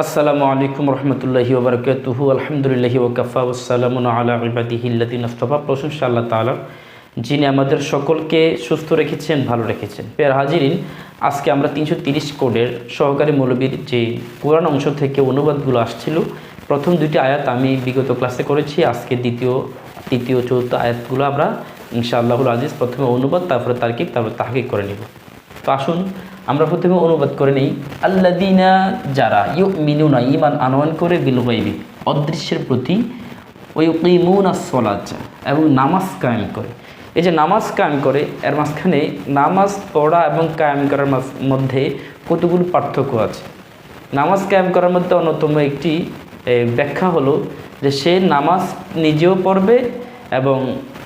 আসসালামু আলাইকুম রহমতুল্লাহি ওবরকাতুহু। আলহামদুলিল্লাহি ওকাফা ওসালামুন আলা ইবাদিহিল্লাদিন আস্তফা প্রশংসা আল্লাহ তাআলার, যিনি আমাদের সকলকে সুস্থ রেখেছেন, ভালো রেখেছেন। পেয়ার হাজিরিন, আজকে আমরা তিনশো তিরিশ কোডের সহকারী মৌলবীর যে কোরআন অংশ থেকে অনুবাদগুলো আসছিল, প্রথম দুটি আয়াত আমি বিগত ক্লাসে করেছি। আজকে দ্বিতীয়, তৃতীয়, চতুর্থ আয়াতগুলো আমরা ইনশাআল্লাহুল আজিজ প্রথমে অনুবাদ, তারপরে তার্কিক, তারপরে তাহকিক করে নিব। তো আসুন, আমরা প্রথমে অনুবাদ করে নিই। আল্লাদিনা যারা ইউ মিনুনা ইমান আনয়ন করে বিল গাইবি অদৃশ্যের প্রতি ওই ইমুন সলাচ এবং নামাজ কায়েম করে। এই যে নামাজ কায়েম করে, এর মাঝখানে নামাজ পড়া এবং কায়েম করার মধ্যে কতগুলো পার্থক্য আছে। নামাজ কায়েম করার মধ্যে অন্যতম একটি ব্যাখ্যা হলো যে সে নামাজ নিজেও পড়বে এবং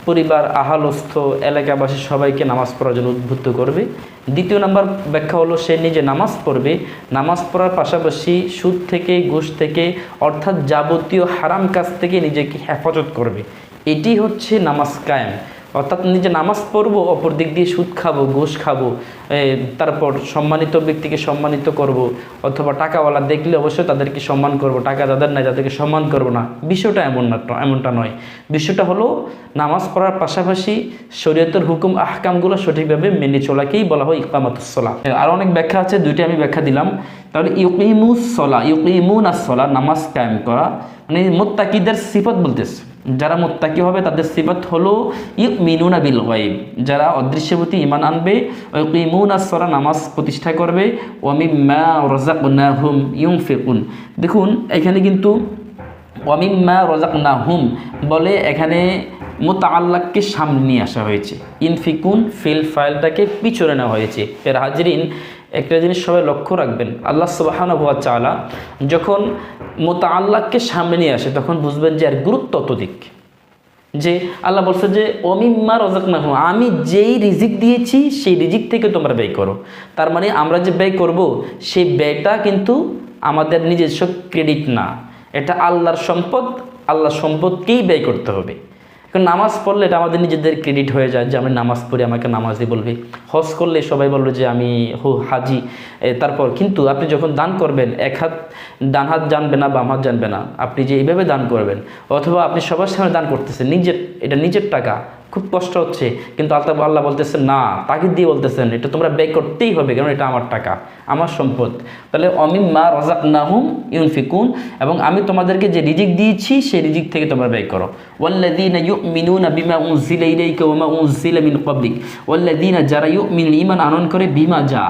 পরিবার, আহালস্থ, এলাকাবাসী সবাইকে নামাজ পড়ার জন্য উদ্বুদ্ধ করবে। দ্বিতীয় নাম্বার ব্যাখ্যা হলো, সে নিজে নামাজ পড়বে। নামাজ পড়ার পাশাপাশি সুদ থেকে, ঘুষ থেকে, অর্থাৎ যাবতীয় হারাম কাজ থেকে নিজেকে হেফাজত করবে। এটি হচ্ছে নামাজ কায়েম। অর্থাৎ নিজে নামাজ পড়ব, অপর দিক দিয়ে সুদ খাব, ঘুষ খাব তারপর সম্মানিত ব্যক্তিকে সম্মানিত করব, অথবা টাকাওয়ালা দেখলে অবশ্যই তাদেরকে সম্মান করব, টাকা যাদের নাই তাদেরকে সম্মান করব না। বিষয়টা এমন না, এমনটা নয়। বিষয়টা হলো, নামাজ পড়ার পাশাপাশি শরীয়তের হুকুম, আহকামগুলো সঠিকভাবে মেনে চলাকেই বলা হয় ইকামাতুসলা আর অনেক ব্যাখ্যা আছে, দুইটা আমি ব্যাখ্যা দিলাম। তাহলে ইউকিমুস সলা ইউকিমুন সলা নামাজ কায়েম করা মানে মোত্তাকিদের সিফত বলতেছে। যারা মোত্তাকি হবে, তাদের সিফত হলো মিনুনা বিল গাইব যারা অদৃশ্যের প্রতি ইমান আনবে ইউকিমুন আসরা নামাজ প্রতিষ্ঠা করবে ওয়ামি মা রাজাকনাহুম ইউনফিকুন। দেখুন, এখানে কিন্তু ওয়ামিম্মা রজাকনাহুম বলে এখানে মোতাল্লাককে সামনে নিয়ে আসা হয়েছে। ইনফিকুন, ফিল ফাইলটাকে পিছনে নেওয়া হয়েছে। এর হাজরিন একটা জিনিস সবাই লক্ষ্য রাখবেন। আল্লাহ সুবাহান হুয়া চালা যখন মোতা আল্লাহকে সামনে নিয়ে আসে, তখন বুঝবেন যে আর গুরুত্ব অত্যধিক। যে আল্লাহ বলছে যে অমিম্মা রজাক না আমি যেই রিজিক দিয়েছি, সেই রিজিক থেকে তোমরা ব্যয় করো। তার মানে আমরা যে ব্যয় করব, সেই ব্যয়টা কিন্তু আমাদের নিজস্ব ক্রেডিট না। এটা আল্লাহর সম্পদ, আল্লাহর সম্পদকেই ব্যয় করতে হবে। নামাজ পড়লে এটা আমাদের নিজেদের ক্রেডিট হয়ে যায় যে আমি নামাজ পড়ি, আমাকে নামাজই বলবে। হজ করলে সবাই বলবে যে, আমি হো, হাজি। তারপর কিন্তু আপনি যখন দান করবেন, এক হাত ডান হাত জানবে না, বাম হাত জানবে না। আপনি যে এইভাবে দান করবেন, অথবা আপনি সবার সামনে দান করতেছেন, নিজের, এটা নিজের টাকা। খুব কষ্ট হচ্ছে। কিন্তু আল্লাহ আল্লাহ বলতেছেন না তাকে দিয়ে বলতেছেন, এটা তোমরা ব্যয় করতেই হবে, কারণ এটা আমার টাকা, আমার সম্পদ। তাহলে অমিম মা রজাক নাহুম ইউনফিকুন, এবং আমি তোমাদেরকে যে রিজিক দিয়েছি, সেই রিজিক থেকে তোমরা ব্যয় করো। ওয়াল্লাযীনা ইউমিনুনা বিমা উনজিলা ইলাইকা ওয়া মা উনজিলা মিন ক্বাবলিক। ওয়াল্লাযীনা, যারা ইউমিনুন ঈমান আনয়ন করে, বিমা যা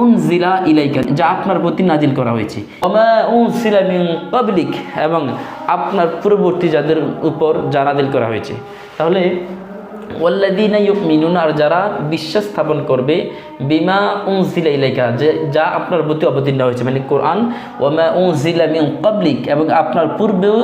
উনজিলা ইলাইকা, যা আপনার প্রতি নাজিল করা হয়েছে। ওমা উনজিলা মিন পাবলিক এবং আপনার পূর্ববর্তী যাদের উপর যা নাজিল করা হয়েছে। তাহলে ওয়াল্লাদিনা ইউমিনুন, আর যারা বিশ্বাস স্থাপন করবে, বিমা উনজিলা ইলাইকা, যে যা আপনার প্রতি অবতীর্ণ হয়েছে মানে কোরআন ওমা উনজিলা মিন পাবলিক এবং আপনার পূর্বেও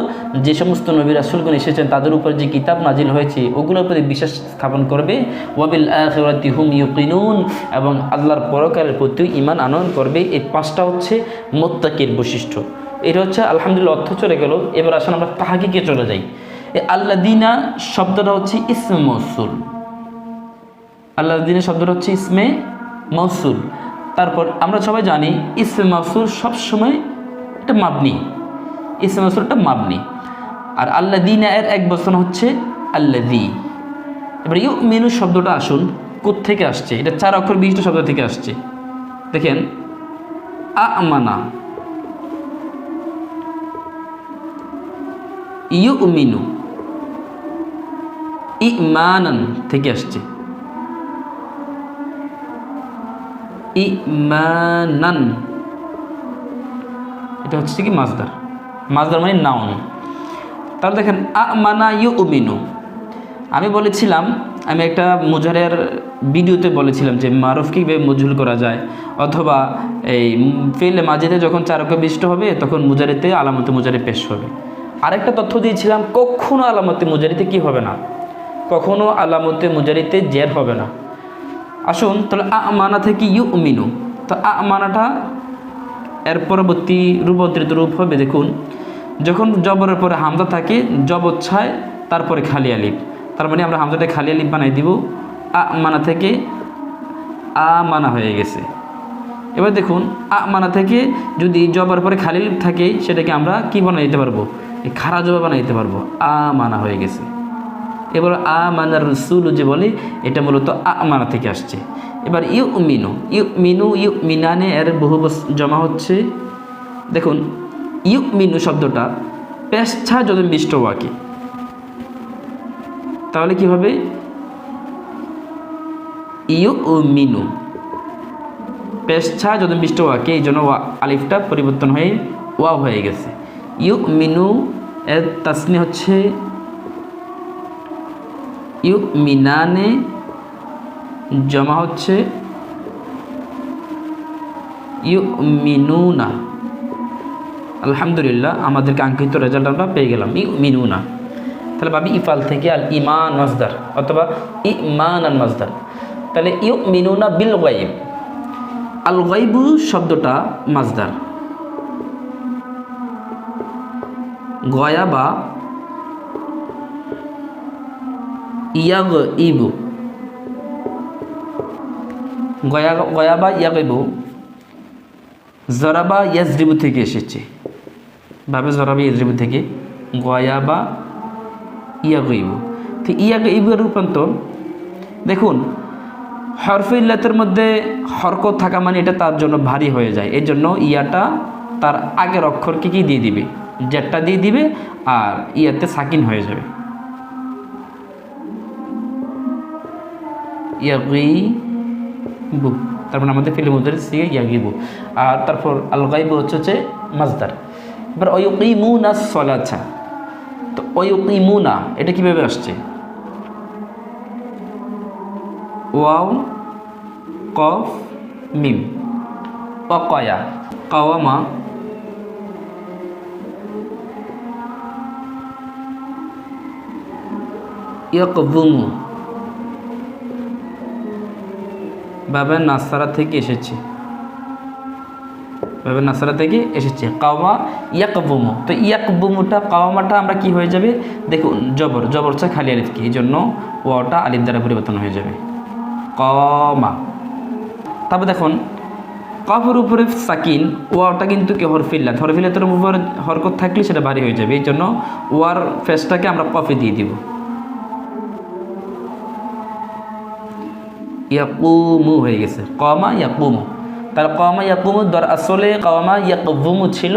যে সমস্ত নবী রাসূলগণ এসেছেন, তাদের উপর যে কিতাব নাজিল হয়েছে, ওগুলোর প্রতি বিশ্বাস স্থাপন করবে। ওয়াবিল আখিরাতি হুম ইউকিনুন, এবং আল্লাহর পরকারের প্রতি ইমান আনয়ন করবে। এই পাঁচটা হচ্ছে মোত্তাকির বৈশিষ্ট্য। এটা হচ্ছে, আলহামদুলিল্লাহ, অর্থ চলে গেল। এবার আসলে আমরা তাহাকিকে চলে যাই। আল্লাদিনা শব্দটা হচ্ছে ইসমে মৌসুল আল্লাদিনা শব্দটা হচ্ছে ইসমে মৌসুল তারপর আমরা সবাই জানি ইসমে মৌসুল সবসময় এটা মাবনি। ইসমে একটা মাবনি। আর আল্লাদিনা এর এক বচন হচ্ছে আল্লাদি। এবার ইউ মেনু শব্দটা আসুন থেকে আসছে? এটা চার অক্ষর বিশিষ্ট শব্দ থেকে আসছে। দেখেন আ আমানা। ইউ মিনু ইমানান থেকে আসছে। ইমানান। এটা হচ্ছে কি মাজদার মাজদার মানে নাউন তাহলে দেখেন আ মানা ইউ উমিনু আমি বলেছিলাম, আমি একটা মুজারের ভিডিওতে বলেছিলাম যে মারুফকে কীভাবে মজুল করা যায়, অথবা এই ফেলে মাঝেতে যখন চারকে বিষ্ট হবে, তখন মুজারিতে আলামতে মুজারে পেশ হবে। আরেকটা তথ্য দিয়েছিলাম, কখনো আলামতে মুজারিতে কি হবে না। কখনো আলামতে মুজারিতে জের হবে না। আসুন, তাহলে আ মানা থেকে ইউ মিনু তো আ মানাটা এর পরবর্তী রূপান্তরিত রূপ হবে, দেখুন। যখন জবরের পরে হামজা থাকে জবচ্ছায় তারপরে খালি আলিফ। তার মানে আমরা হামজাটা খালি আলিফ বানাই দিব। আ মানা থেকে আ মানা হয়ে গেছে। এবার দেখুন আ মানা থেকে যদি জবার পরে খালি লিপ থাকে, সেটাকে আমরা কি বানাই দিতে পারব? খারা জবা বানাই দিতে পারব। আ মানা হয়ে গেছে। এবার আ মানার রসুল যে বলে এটা মূলত আ মানা থেকে আসছে। এবার ইউ মিনু ইউ মিনু ইউ মিনানে এর বহু জমা হচ্ছে। দেখুন ইউ মিনু শব্দটা পেশছা যদি মিষ্ট ওয়াকি তাহলে কি হবে? ইউ মিনু পেশছা যদি মিষ্ট ওয়াকে এই জন্য ওয়া, আলিফটা পরিবর্তন হয়ে ওয়া হয়ে গেছে। ইউ মিনু এর তাসনি হচ্ছে ইউ মিনানে জমা হচ্ছে ইউ মিনুনা আলহামদুলিল্লাহ আমাদের কাঙ্ক্ষিত রেজাল্ট আমরা পেয়ে গেলাম ইউ মিনুনা তাহলে ভাবি ইফাল থেকে আল ইমান মাজদার অথবা ই ইমান আল মাজদার তাহলে ইউ মিনুনা বিল গাইব আল গাইবু শব্দটা মাজদার গয়াবা ইয়াগ ইবু গয়া গয়াবা ইয়াগিবু জরাবা ইয়াজরিবু থেকে এসেছে ভাবে জরাবা ইয়াজরিবু থেকে গয়াবা ইয়াগইবু তো ইয়াগইবুর রূপান্তর দেখুন হরফে ইল্লাতের মধ্যে হরকত থাকা মানে এটা তার জন্য ভারী হয়ে যায় এর জন্য ইয়াটা তার আগের অক্ষরকে কি দিয়ে দিবে জেটটা দিয়ে দিবে আর ইয়াতে সাকিন হয়ে যাবে ইয়াগিবু। তারপর আমাদের ফিল্ম মধ্যে সিগে ইয়াগিবু। আর তারপর আল গাইবু হচ্ছে হচ্ছে মাজদার। এবার অয়ুকিমুনা সলাছা তো অয়ুকিমুনা এটা কীভাবে আসছে? ওয়াও, কফ, মিম। অকয়া, কাওয়ামা। ইয়কবুমু। বাবা নাসারা থেকে এসেছে। বাবা নাসারা থেকে এসেছে। কাওয়া ইয়াকবুমু। তো ইয়াকবুমুটা কাওয়ামাটা আমরা কি হয়ে যাবে? দেখুন, জবর। জবর চা খালি আলিফ কি? এই জন্য ওয়াটা আলিফ দ্বারা পরিবর্তন হয়ে যাবে। কমা তারপর দেখুন, কফের উপরে সাকিন, ওয়াটা কিন্তু কে হরফিল্লাত হরফিল্লাতের উপর হরকত থাকলে সেটা ভারী হয়ে যাবে। এই জন্য ওয়ার ফেসটাকে আমরা কফে দিয়ে দিব। ইয়াকুমু হয়ে গেছে। কমা ইয়াকুমু। তার কমা ইয়াকুমু দর আসলে কমা ইয়াকুমু ছিল।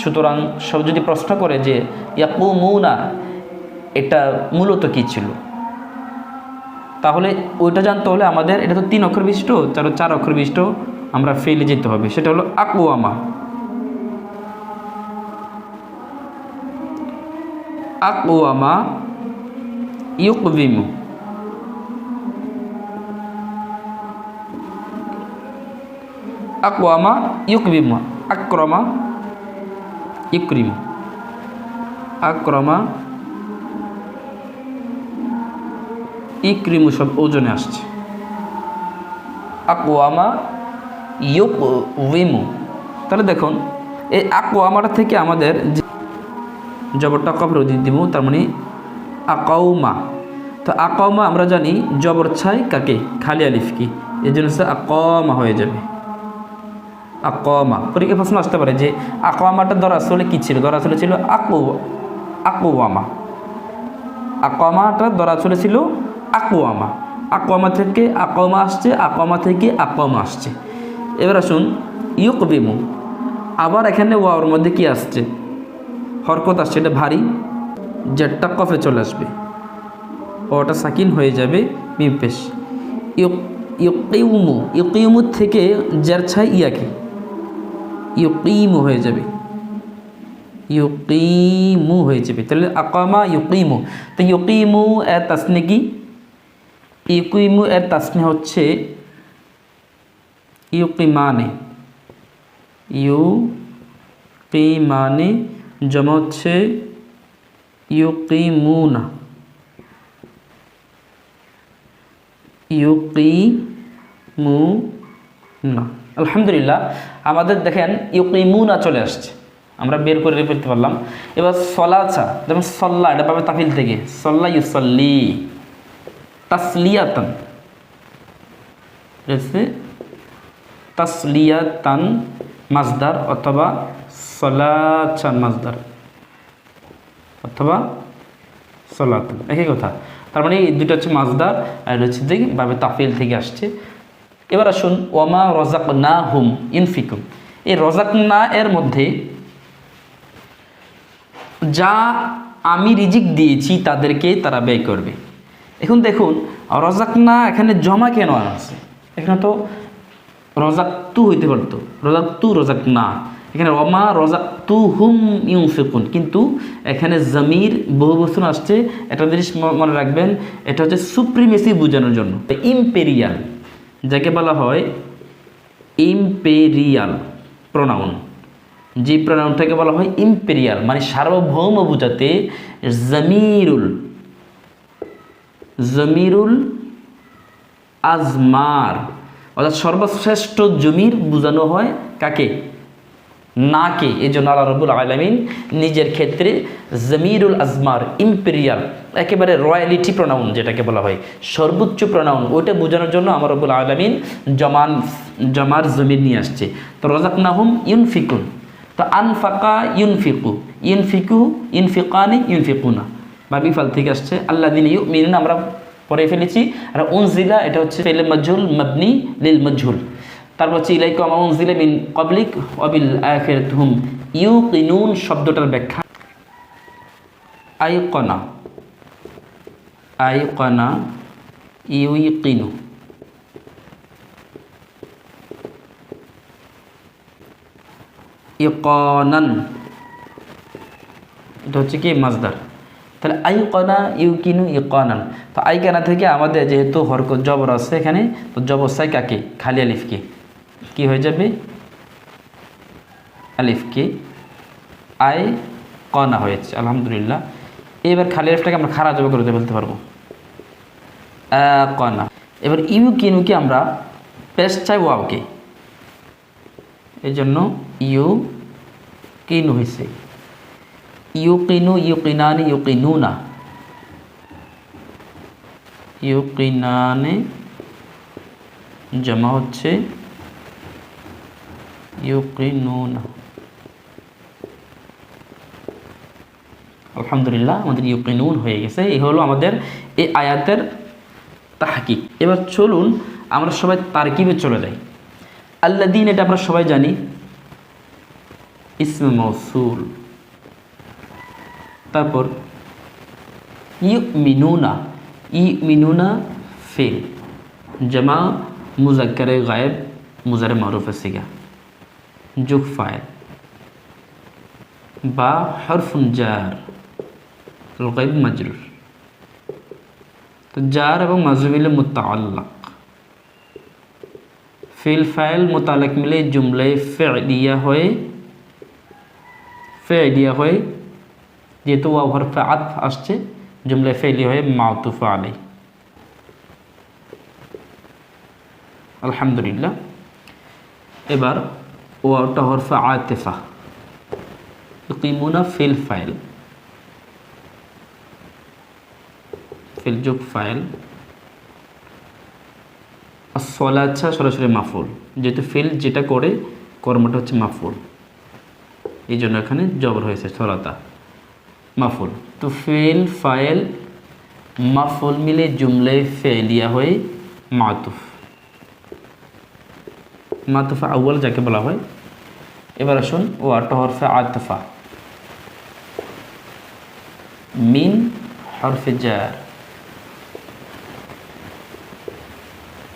সুতরাং সব যদি প্রশ্ন করে যে ইয়াকুমু না এটা মূলত কি ছিল? তাহলে ওইটা জানতে হলে আমাদের, এটা তো তিন অক্ষর বিশিষ্ট চার চার অক্ষর বিশিষ্ট আমরা ফেলে যেতে হবে। সেটা হলো আকুয়ামা। আকুয়ামা ইউকবিমু। আকওয়ামা ইউকবিমা আক্রমা ইক্রিম আক্রমা ইক্রিমু সব ওজনে আসছে। আকোয়ামা আকওয়ামা ইউকবিমু তাহলে দেখুন, এই আকওয়ামাটা থেকে আমাদের যে জবরটা কবর দিব, তার মানে আকাউমা তো আকাউমা আমরা জানি জবর ছাই কাকে? খালি আলিফ কি? এই জন্য আকমা হয়ে যাবে। আকমা। পরীক্ষা প্রশ্ন আসতে পারে যে আকমাটা ধর আসলে কী ছিল? ধর আসলে ছিল আকু আকুয়ামা। আকমাটা ধর আসলে ছিল আকুয়ামা। আকমা থেকে আকমা আসছে, আকমা থেকে আকমা আসছে। এবার আসুন, ইউকবিমু। আবার এখানে ওয়াওর মধ্যে কি আসছে? হরকত আসছে, এটা ভারী। জেটটা কফে চলে আসবে। ওটা সাকিন হয়ে যাবে মিমপেশ ইউকিউমু ইউকিউমু থেকে যার ছাই ইয়াকে। ইউকিমু হয়ে যাবে। ইউকিমু হয়ে যাবে। তাহলে আকামা ইউকিমু। তো ইউকিমু এর তাসনে কি? ইউকিমু এর তাসনে হচ্ছে ইউকিমানে। ইউ কিমানে জমা হচ্ছে ইউকিমুনা। ইউকিমু না। আলহামদুলিল্লাহ, আমাদের দেখেন ইউকিমুনা চলে আসছে। আমরা বের করে ফেলতে পারলাম। এবার সলাচা যেমন সল্লা, এটা পাবে তাফিল থেকে। সল্লা ইউসল্লি, তাসলিয়াতন। তাসলিয়াতান মাজদার অথবা সলাচান মাজদার অথবা সলাতুন, একই কথা। তার মানে এই দুটো হচ্ছে মাজদার আর হচ্ছে যে ভাবে তাফিল থেকে আসছে। এবার আসুন ওমা রজাক না হুম ইনফিকুম। এই রজাক না এর মধ্যে যা আমি রিজিক দিয়েছি তাদেরকে তারা ব্যয় করবে। এখন দেখুন রজাক না এখানে জমা কেন আছে এখানে তো রজাক তু হইতে পারতো। রজাক তু রজাক না এখানে রমা রজাক তু হুম ইউফিকুন কিন্তু এখানে জমির বহু বস্তু আসছে একটা জিনিস মনে রাখবেন, এটা হচ্ছে সুপ্রিমেসি বোঝানোর জন্য। ইম্পেরিয়াল। যাকে বলা হয় ইম্পেরিয়াল প্রোনাউন যে প্রোনাউনটাকে বলা হয় ইম্পেরিয়াল মানে সার্বভৌম বোঝাতে জমিরুল জমিরুল আজমার। অর্থাৎ সর্বশ্রেষ্ঠ জমির বোঝানো হয় কাকে? নাকে এই জন্য আল্লাহ রবুল আলমিন নিজের ক্ষেত্রে জমিরুল আজমার ইম্পেরিয়াল একেবারে রয়্যালিটি প্রোনাউন যেটাকে বলা হয়, সর্বোচ্চ প্রোনাউন ওইটা বোঝানোর জন্য আমার রবুল আলমিন জমান, জমার জমির নিয়ে আসছে। তো রজাক নাহুম ইউনফিকুন, তো আনফাকা ইউনফিকু ইউনফিকু, ইনফিকানি, ইউনফিকুনা। বা বিফাল থেকে আসছে আল্লাহ দিন ইউ মিনুন আমরা পরে ফেলেছি। আর উনজিলা, এটা হচ্ছে ফেলে মজহুল মবনি লিল মজহুল তারপর হচ্ছে, ইলাইকু মিন কবলিক অবিল আখিরাত হুম। ইউকিনুন শব্দটার ব্যাখ্যা। আই কনা আই আইকনা। আইকনা ইউকিনু ইকনান। এটা হচ্ছে কি? মাজদার। তাহলে আই কনা ইউ কিনু ই কনান তো আই কানা থেকে আমাদের যেহেতু হরক জবর আছে এখানে, তো জবরসাই কাকে? খালি আলিফকে কি হয়ে যাবে? আলিফকে আই কনা হয়েছে, আলহামদুলিল্লাহ। এবার খালি আলিফটাকে আমরা খারা জব করে বলতে পারব। কনা এবার ইউ কিনুকে আমরা পেশ চাই ওয়াওকে এই জন্য ইউ কিনু হয়েছে। ইউকিনু ইউকিনানি ইউকিনুনা ইউকিনানে জমা হচ্ছে ইউকিনুনা। আলহামদুলিল্লাহ, আমাদের ইউকিনুন হয়ে গেছে। এই হলো আমাদের এই আয়াতের তাহাকিক। এবার চলুন আমরা সবাই তারকিবে চলে যাই। আল্লা দিন এটা আমরা সবাই জানি। ইসমে মৌসুল তারপর ইউ মিনুনা ই মিনুনা ফেল। জামা মুজাক্কারে গায়েব, মুজারে মারুফ সিগা। যুগ ফায়েল বা হরফুন জার গায়েব মাজরুর। তো জার এবং মাজরুর মিলে মুতাআল্লাক। ফিল ফাইল মোতালেক মিলে জুমলায় ফেদিয়া হয়ে ফেদিয়া হয়ে যেহেতু ওয়া হরফে আত আসছে, জুমলায় ফেলি হয়ে মাউতুফা আলাই আলহামদুলিল্লাহ। এবার ওয়াটা হরফে আতেফা। ইকিমুনা ফিল ফাইল। ফিল যুগ ফাইল। সলাচ্ছা সরাসরি মাফুল। যেহেতু ফিল যেটা করে, কর্মটা হচ্ছে মাফুল। এই জন্য এখানে জবর হয়েছে সলাতা মাফুল। তো ফেল ফাইল, মাফুল মিলে জুমলে ফেলিয়া হয়ে মাতুফ। মাতুফা আউ্য়াল যাকে বলা হয় এবার আসুন, ও আটা হরফে আতফা মিন হরফে জার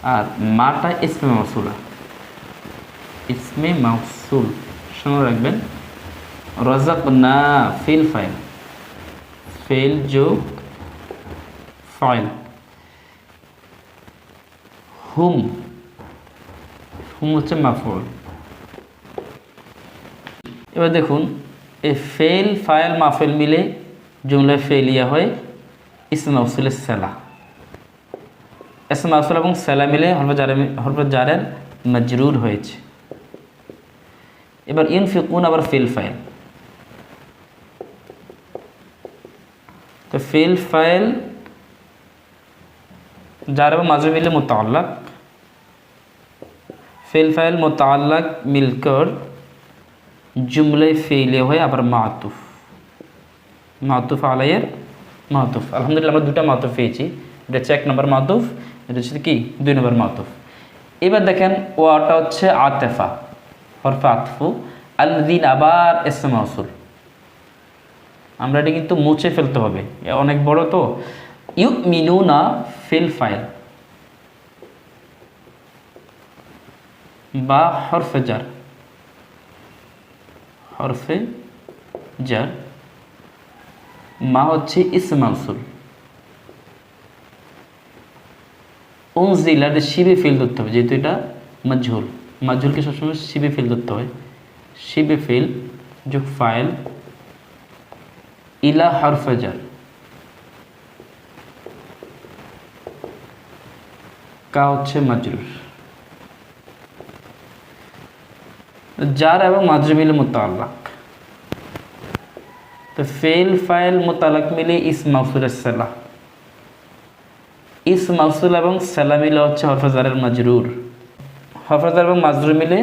আর মাটা ইসমে মৌসুলা ইসমে মৌসুল শুনে রাখবেন। রজাক না ফিল ফাইল। ফেল যোগ ফাইল। হুম। হুম হচ্ছে মাফুল। এবার দেখুন, এই ফেল ফাইল মাফেল মিলে জুমলায় ফেলিয়া হয় ইসমে মৌসুলের সেলা এসমা আসল এবং সেলা মিলে হরফ জারে হরফ জারের মজরুর হয়েছে। এবার ইন ইনফিকুন আবার ফেল ফাইল তো ফেল ফাইল যার এবং মাঝে মিলে মোতাল্লাক ফেল ফাইল মোতাল্লাক মিলকর জুমলাই ফেলে হয়ে আবার মাতুফ মাতুফ আলাইয়ের মাতুফ আলহামদুলিল্লাহ আমরা দুটা মাতুফ পেয়েছি এটা হচ্ছে এক নম্বর মাতুফ এটা হচ্ছে কি দুই নম্বর মাতুফ এবার দেখেন ওয়াটা হচ্ছে আতেফা হরফা আতফু আলদিন আবার এসে মাসুল আমরা এটা কিন্তু মুছে ফেলতে হবে। অনেক বড় তো। ইউ মিনু না ফিল ফাইল। বা হরফে জার। হরফে জার। মা হচ্ছে ইসমাউসুল উনজিলার শিবে ফিল ধরতে হবে, যেহেতু এটা মাজহুল মাজহুলকে সবসময় শিবে ফিল ধরতে হয়। শিবে ফিল, যোগ ফাইল, ইলা হরফজার কা হচ্ছে মাজরুর। জার এবং মাজরুর মিলে মোতাল্লাক তো ফেল ফাইল মোতালাক মিলে ইস মাউসুলের সেলা ইস মাউসুল এবং সেলা মিলে হচ্ছে হরফাজারের মাজরুর হরফাজার এবং মাজরুর মিলে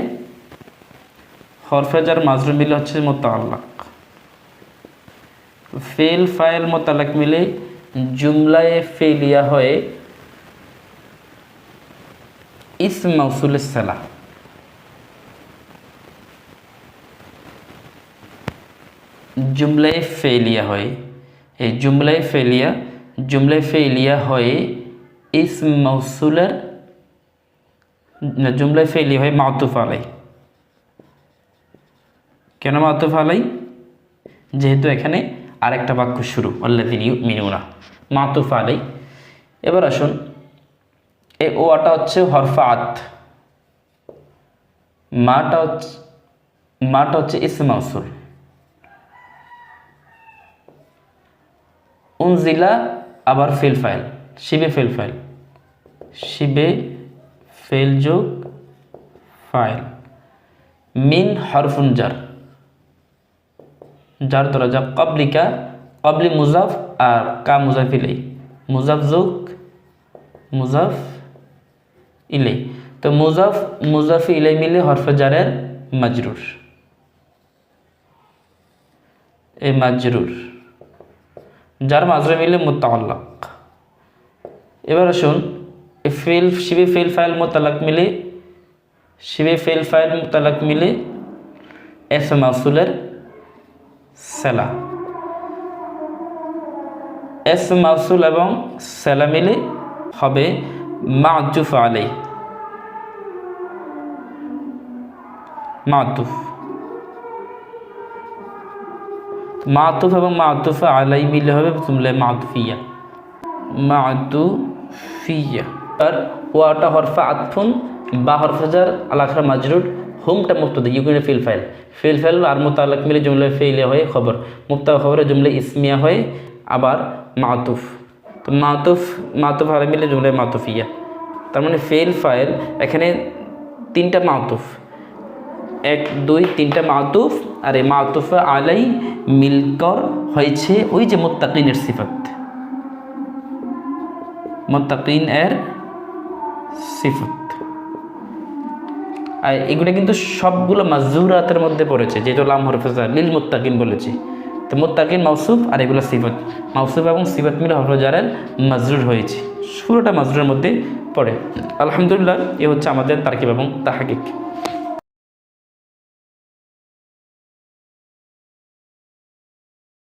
হরফাজার মাজরুর মিলে হচ্ছে মোতাল্লাক ফেল ফাইল মোতালাক মিলে জুমলায় ফেলিয়া হয়ে ইস মাউসুলের সেলা জুমলায় ফেলিয়া হয়। এই জুমলায় ফেলিয়া জুমলায় ফেলিয়া হয়ে ইস মৌসুলের জুমলায় ফেলিয়া হয় মাতুফ আলাই। কেন মাতুফ আলাই? যেহেতু এখানে আরেকটা বাক্য শুরু আল্লাদিন ইউ মিনুনা মাতুফ আলাই। এবার আসুন এ ওয়াটা হচ্ছে হরফা আত মাটা হচ্ছে মাটা হচ্ছে ইস মৌসুল উনজিলা আবার ফেল ফাইল, শিবে ফেল ফাইল। শিবে ফেল যোগ ফাইল। মিন হরফুন জার। যার দ্বারা যা কবলিকা কবলি মুজাফ আর কা মুজাফ ইলাই। মুজাফ যোগ, মুজাফ ইলাই। তো মুজাফ মুজাফ ইলাই মিলে হরফে জারের মাজরুর। এ মাজরুর। যার মাজরে মিলে মোতাল্লাক এবার আসুন এ ফেল, শিবে ফেল ফাইল মোতালাক মিলে, শিবে ফেল ফাইল মোতালাক মিলে এস মাসুলের সেলা। এস মাসুল এবং সেলা মিলে হবে মাতুফ আলাই মাতুফ। মাতুফ এবং মাতুফ আলাই মিলে হবে জুমলে মাতুফিয়া। মাতুফিয়া। আর ওয়াটা হরফা আতফুন, বা হরফাজার আলাখরা মাজরুর, হোমটা মুক্তদা ইউকিনে ফিল ফাইল ফিল ফাইল আর মোতালাক মিলে জুমলে ফেইলে হয়ে খবর। মুক্তা খবরে জুমলে ইসমিয়া হয়ে আবার মাতুফ। তো মাতুফ মাতুফ আলাই মিলে জুমলে মাতুফিয়া। তার মানে ফেল ফাইল এখানে তিনটা মাতুফ। এক, দুই, তিনটা মাতুফ, আর এই মাতুফ আলাই মিলকর হয়েছে ওই যে মোত্তাকিনের সিফাত। মোত্তাকিন এর সিফত। আর এগুলো কিন্তু সবগুলো মাজুরাতের মধ্যে পড়েছে, যেহেতু লাম হরফেজা লিল মোত্তাকিন বলেছি। তো মোত্তাকিন মাউসুফ আর এগুলো সিফত। মাউসুফ এবং সিফত মিলে হরফজারের মাজরুর হয়েছে। পুরোটা মাজরুরের মধ্যে পড়ে। আলহামদুলিল্লাহ, এ হচ্ছে আমাদের তারকিব এবং তাহাকিক।